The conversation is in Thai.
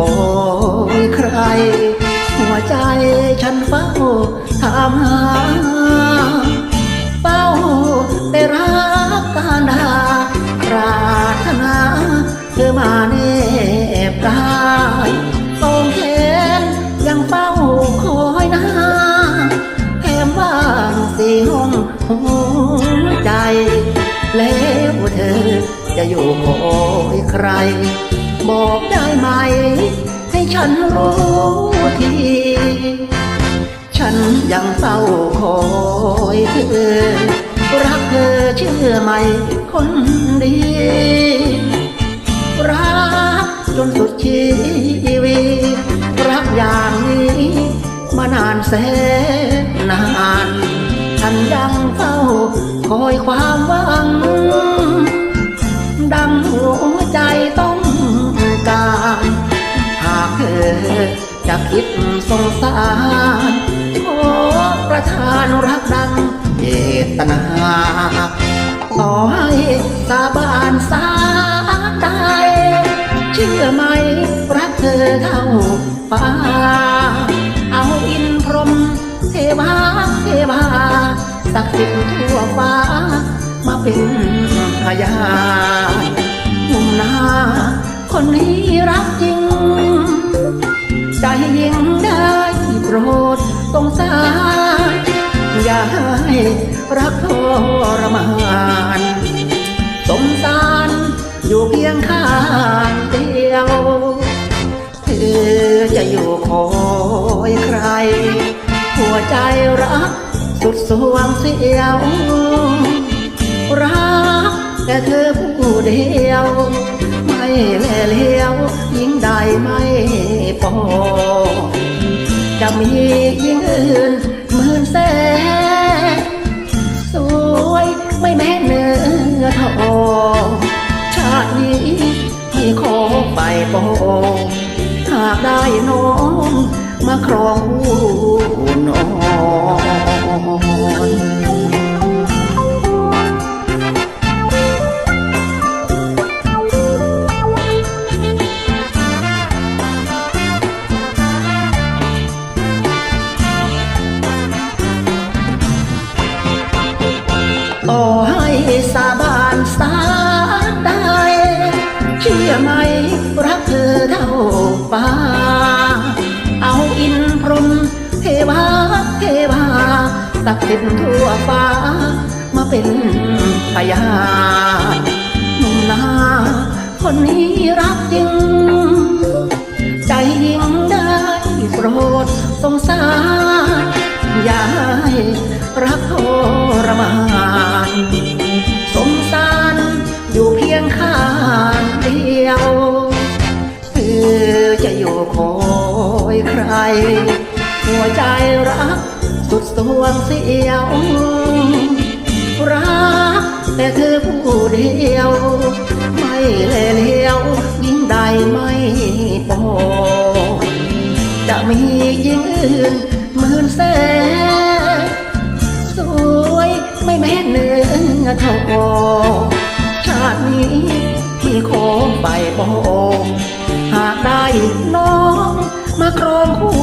ของใคร หัวใจฉันเฝ้าถามหา จะอยู่คอยใคร บอกได้ไหม ให้ฉันรู้ที ฉันยังเฝ้าคอยเธอ รักเธอเชื่อไหม คนดี รักจนสุดชีวิตรักอย่างนี้มานานแสนนาน ฉันยังเฝ้าคอยความหวัง ดังหัวใจต้องการ หากเธอจะคิดสงสารขอประทานรักดังเจตนา ต่อให้สาบานสาใดเชื่อไหมรักเธอเท่าฟ้า เอาอินพรหมเทวาเทวาศักดิ์สิทธิ์ทั่วฟ้ามาเป็น พยานมุมหน้าคนนี้รักจริง ใจยิงได้โปรดสงสารอย่าให้รักทรมานสงสารอยู่เพียงข้างเดียวเธอจะอยู่คอยใคร หัวใจรักสุดสวงเสียว ผู้เดียว ไม่แลเลี้ยวยิ่งใดไม่พอจะมียิ่งอื่นหมื่นแสนสวยไม่แม้เนื้อทองชาตินี้ไม่ขอไปปองหากได้น้องมาครองผู้อน อินพรหมเทวาเทวาศักดิ์สิทธิ์ทั่วฟ้า มาเป็นพยานหนุ่มนาคนนี้รักจริง ใจยิ่งได้โปรดสงสารอย่าให้รักทรมาน เสียว รักแต่เธอผู้เดียว ไม่เลเลียวยิ่งใดไม่พอจะมียิ่งอื่นหมื่นแสนสวยไม่แม้เนื้อเท่าอชาตินี้ที่ขอไปบอกหากได้น้องมาครองคู่